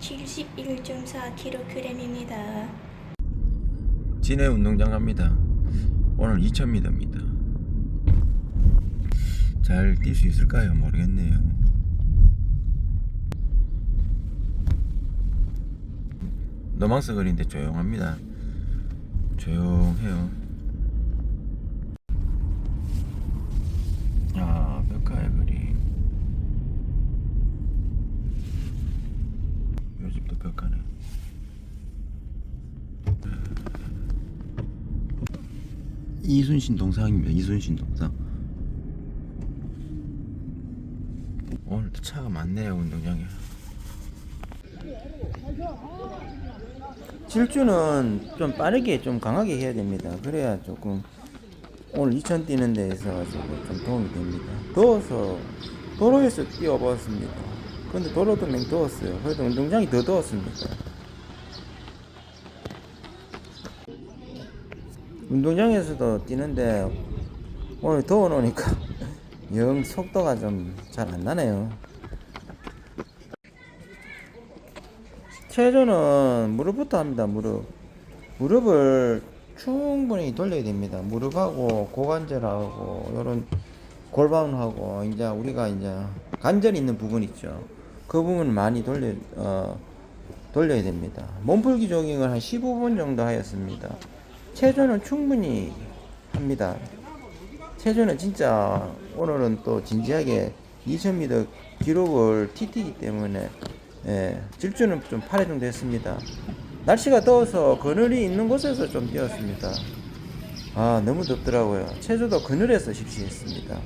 71.4kg입니다. 진해 운동장 갑니다. 오늘 2000m입니다. 잘 뛸 수 있을까요? 모르겠네요. 노망스 거리인데 조용합니다. 조용해요. 아, 벽화의 거리. 요 집도 벽화네. 이순신 동상입니다. 이순신 동상. 오늘도 차가 많네요 운동장에. 질주는 좀 빠르게 좀 강하게 해야 됩니다. 그래야 조금 오늘 2000 뛰는 데에서 조금 좀 도움이 됩니다. 더워서 도로에서 뛰어봤습니다. 근데 도로도 맹 더웠어요. 그래도 운동장이 더 더웠습니다. 운동장에서도 뛰는데 오늘 더워 놓으니까 영 속도가 좀 잘 안 나네요. 체조는 무릎부터 합니다. 무릎. 무릎을 충분히 돌려야 됩니다. 무릎하고 고관절하고 요런 골반하고 이제 우리가 이제 관절 있는 부분 있죠. 그 부분을 많이 돌려 어 돌려야 됩니다. 몸풀기 조깅을 한 15분 정도 하였습니다. 체조는 충분히 합니다. 체조는 진짜 오늘은 또 진지하게 2000m 기록을 TT이기 때문에 예, 질주는 좀 8회 정도 했습니다. 날씨가 더워서 그늘이 있는 곳에서 좀 뛰었습니다. 아 너무 덥더라고요. 체조도 그늘에서 실시했습니다.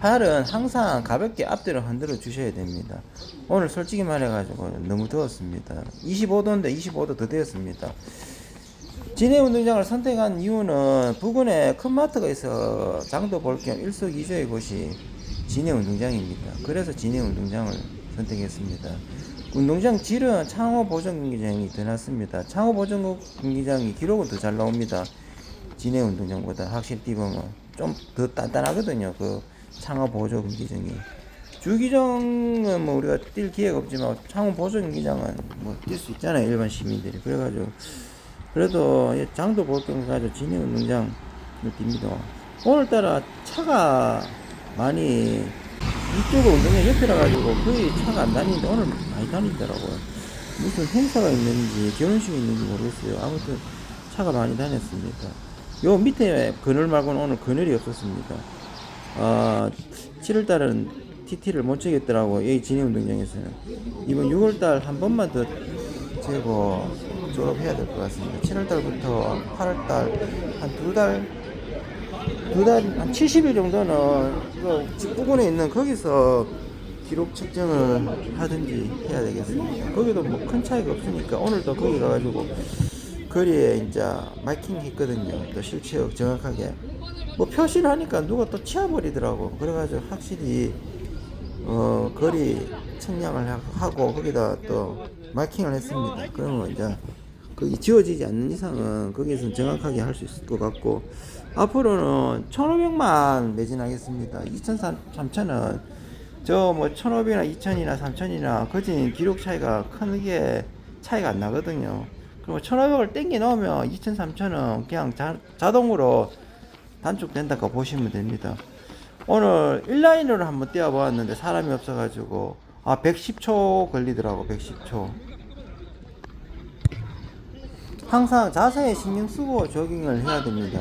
팔은 항상 가볍게 앞뒤로 흔들어 주셔야 됩니다. 오늘 솔직히 말해가지고 너무 더웠습니다. 25도인데 25도 더 되었습니다. 진해 운동장을 선택한 이유는 부근에 큰 마트가 있어 장도 볼 겸 일석이조의 곳이 진해 운동장입니다. 그래서 진해 운동장을 선택했습니다. 운동장 질은 창호 보정 경기장이 더 낫습니다. 창호 보정 경기장이 기록은 더 잘 나옵니다. 진해 운동장보다 확실히 뛰보면 좀 더 단단하거든요. 그 창호 보조 경기장이. 주기장은 뭐 우리가 뛸 기회가 없지만 창호 보조 경기장은 뭐 뛸 수 있잖아요. 일반 시민들이. 그래가지고 그래도 이 장도 볼겸 가지고 진해 운동장을 뜁니다. 오늘따라 차가 많이 이쪽은 운동장 옆이라 가지고 거의 차가 안 다니는데 오늘 많이 다니더라고요. 무슨 행사가 있는지 결혼식이 있는지 모르겠어요. 아무튼 차가 많이 다녔습니다. 요 밑에 그늘 말고는 오늘 그늘이 없었습니다. 아, 7월달은 TT를 못 치겠더라고 여기 진해 운동장에서는 이번 6월달 한 번만 더 재고 졸업해야 될 것 같습니다. 7월달부터 8월달 한 두 달, 두 달, 한 70일 정도는 그 직부근에 있는 거기서 기록 측정을 하든지 해야 되겠습니다. 거기도 뭐 큰 차이가 없으니까 오늘도 거기 가가지고 거리에 이제 마이킹 했거든요. 또 실체역 정확하게. 뭐 표시를 하니까 누가 또 치워버리더라고. 그래가지고 확실히 어, 거리 측량을 하- 하고 거기다 또 마킹을 했습니다. 그러면 이제 거기 지워지지 않는 이상은 거기에서 정확하게 할 수 있을 것 같고 앞으로는 1,500만 매진하겠습니다. 2,000, 3,000은 저뭐 1,500이나 2,000이나 3,000이나 거진 기록 차이가 크게 차이가 안 나거든요. 그리고 1,500을 땡겨 넣으면 2,000, 3,000은 그냥 자, 자동으로 단축된다고 보시면 됩니다. 오늘 1라인으로 한번 뛰어보았는데 사람이 없어가지고 아 110초 걸리더라고 110초. 항상 자세에 신경 쓰고 조깅을 해야 됩니다.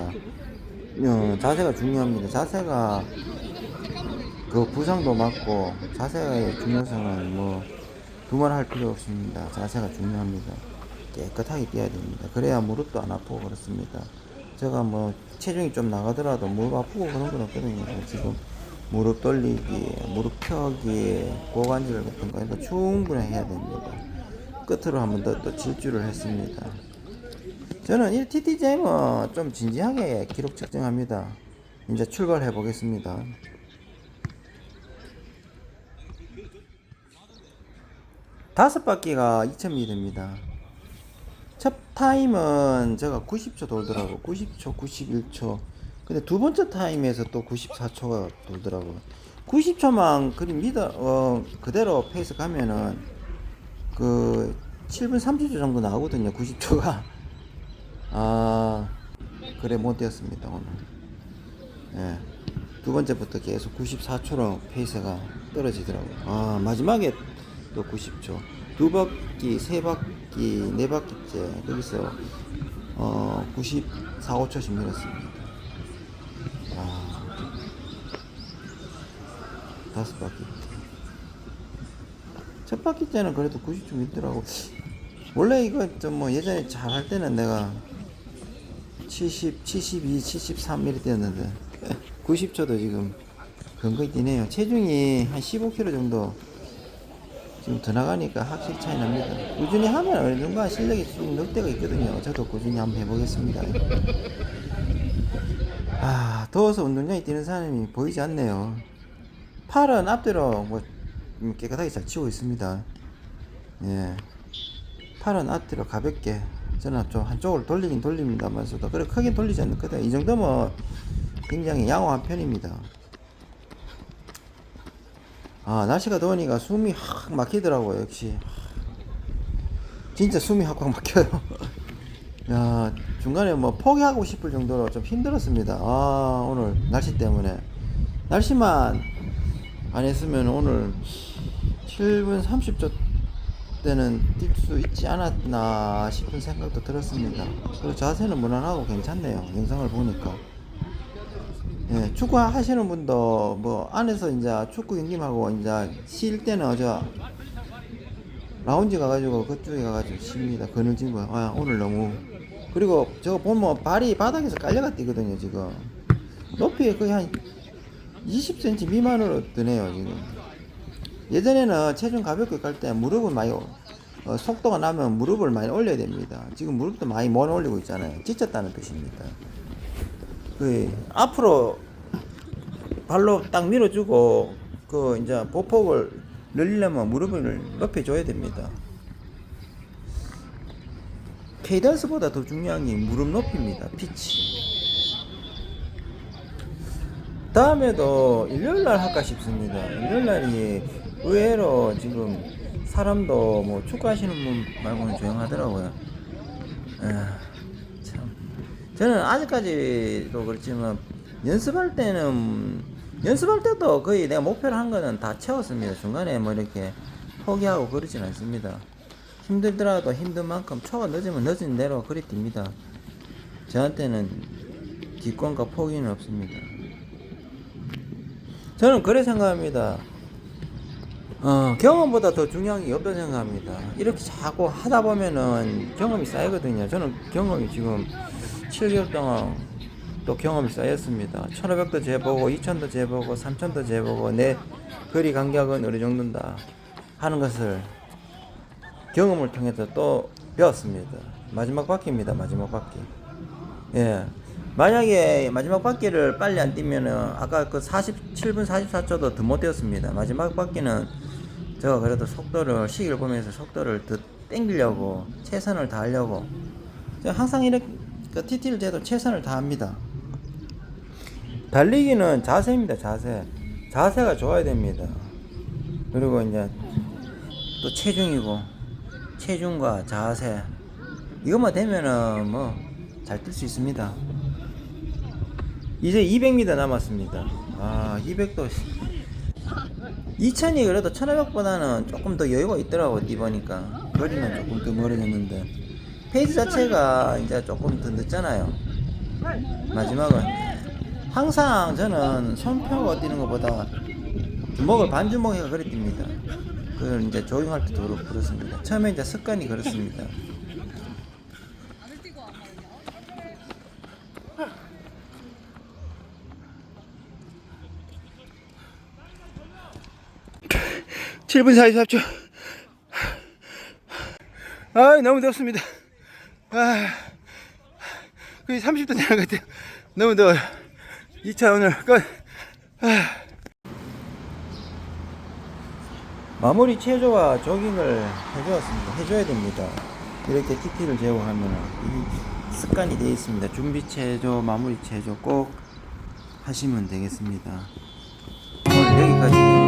어, 자세가 중요합니다. 자세가 그 부상도 맞고 자세의 중요성은 뭐 두말할 필요 없습니다. 자세가 중요합니다. 깨끗하게 뛰어야 됩니다. 그래야 무릎도 안 아프고 그렇습니다 제가 뭐 체중이 좀 나가더라도 무릎 아프고 그런 건 없거든요. 지금 무릎 돌리기, 무릎 펴기, 고관절 같은 거 이거 충분히 해야 됩니다. 끝으로 한번 더 또 질주를 했습니다. 저는 이 TTJ는 좀 진지하게 기록 측정합니다. 이제 출발해 보겠습니다. 다섯 바퀴가 2000m입니다. 첫 타임은 제가 90초 돌더라고. 90초, 91초. 근데 두 번째 타임에서 또 94초가 돌더라고. 90초만 그리 믿어, 어, 그대로 페이스 가면은 그 7분 30초 정도 나오거든요. 90초가. 아, 그래 못 뛰었습니다, 오늘. 예. 두 번째부터 계속 94초로 페이스가 떨어지더라고요. 아, 마지막에 또 90초. 두 바퀴, 세 바퀴, 네 바퀴째 거기서 어, 94, 5초씩 밀었습니다. 아, 다섯 바퀴. 첫 바퀴 때는 그래도 90초 밀더라고. 원래 이거 좀 뭐 예전에 잘 할 때는 내가 70, 72, 73 이렇게 뛰었는데 90초도 지금 근거이 뛰네요. 체중이 한 15kg 정도 지금 더 나가니까 확실히 차이 납니다. 꾸준히 하면 어느 정도 실력이 쭉늘 때가 있거든요. 저도 꾸준히 한번 해보겠습니다. 아, 더워서 운동장에 뛰는 사람이 보이지 않네요. 팔은 앞뒤로 뭐 음, 깨끗하게 잘 치고 있습니다. 예. 팔은 앞뒤로 가볍게 저는 좀 한쪽으로 돌리긴 돌립니다만서도 그래 크게 돌리지 않거든요. 이 정도면 굉장히 양호한 편입니다. 아 날씨가 더우니까 숨이 확 막히더라고요. 역시 진짜 숨이 확확 막혀요. 야 중간에 뭐 포기하고 싶을 정도로 좀 힘들었습니다. 아 오늘 날씨 때문에 날씨만 안 했으면 오늘 7분 30초 때는 뛸 수 있지 않았나 싶은 생각도 들었습니다. 그리고 자세는 무난하고 괜찮네요. 영상을 보니까. 예, 축구 하시는 분도 뭐 안에서 이제 축구 경기하고 이제 쉴 때는 어저 라운지 가가지고 그쪽에 가가지고 쉽니다. 그늘진 거. 아 오늘 너무 그리고 저거 보면 발이 바닥에서 깔려가 뛰거든요 지금. 높이 거의 한 20cm 미만으로 뜨네요 지금. 예전에는 체중 가볍게 깔때 무릎을 많이 어, 속도가 나면 무릎을 많이 올려야 됩니다. 지금 무릎도 많이 못 올리고 있잖아요. 지쳤다는 뜻입니다. 그 앞으로 발로 딱 밀어주고 그 이제 보폭을 늘리려면 무릎을 높여줘야 됩니다. 케이던스보다 더 중요한 게 무릎 높이입니다. 피치. 다음에도 일요일날 할까 싶습니다. 일요일날이 의외로 지금 사람도 뭐 축구하시는 분 말고는 조용하더라고요. 에휴, 참. 저는 아직까지도 그렇지만 연습할 때는 연습할 때도 거의 내가 목표를 한 거는 다 채웠습니다. 중간에 뭐 이렇게 포기하고 그러진 않습니다. 힘들더라도 힘든 만큼 초가 늦으면 늦은 대로 그리 뜁니다. 저한테는 기권과 포기는 없습니다. 저는 그래 생각합니다. 어, 경험보다 더 중요한 게 없다고 생각합니다. 이렇게 자꾸 하다 보면은 경험이 쌓이거든요. 저는 경험이 지금 7개월 동안 또 경험이 쌓였습니다. 1500도 재보고, 2000도 재보고, 3000도 재보고, 내 거리 간격은 어느 정도인다 하는 것을 경험을 통해서 또 배웠습니다. 마지막 바퀴입니다. 마지막 바퀴. 예. 만약에 마지막 바퀴를 빨리 안 뛰면은 아까 그 47분 44초도 더 못 뛰었습니다. 마지막 바퀴는 제가 그래도 속도를 시기를 보면서 속도를 더 땡기려고 최선을 다하려고 항상 이렇게 그 TT를 재도 최선을 다합니다. 달리기는 자세입니다. 자세. 자세가 좋아야 됩니다. 그리고 이제 또 체중이고 체중과 자세 이것만 되면은 뭐 잘 뛸 수 있습니다. 이제 200m 남았습니다. 아, 200도 2000이 그래도 1500보다는 조금 더 여유가 있더라고 뛰보니까 거리는 조금 더 멀어졌는데 페이스 자체가 이제 조금 더 늦잖아요. 마지막은 항상 저는 손 펴고 뛰는 것보다 주먹을 반주먹 해가 그리 뜁니다. 그걸 이제 조깅할 때도 그렇습니다. 처음에 이제 습관이 그렇습니다. 칠분 44초. 아, 너무 덥습니다. 아, 거의 30도 되는 것 같아요. 너무 더워요. 2차 오늘 끝. 아. 마무리 체조와 조깅을 해주었습니다. 해줘야 됩니다. 이렇게 TT를 재고 하면 이 습관이 되어 있습니다. 준비 체조, 마무리 체조 꼭 하시면 되겠습니다. 오늘 여기까지.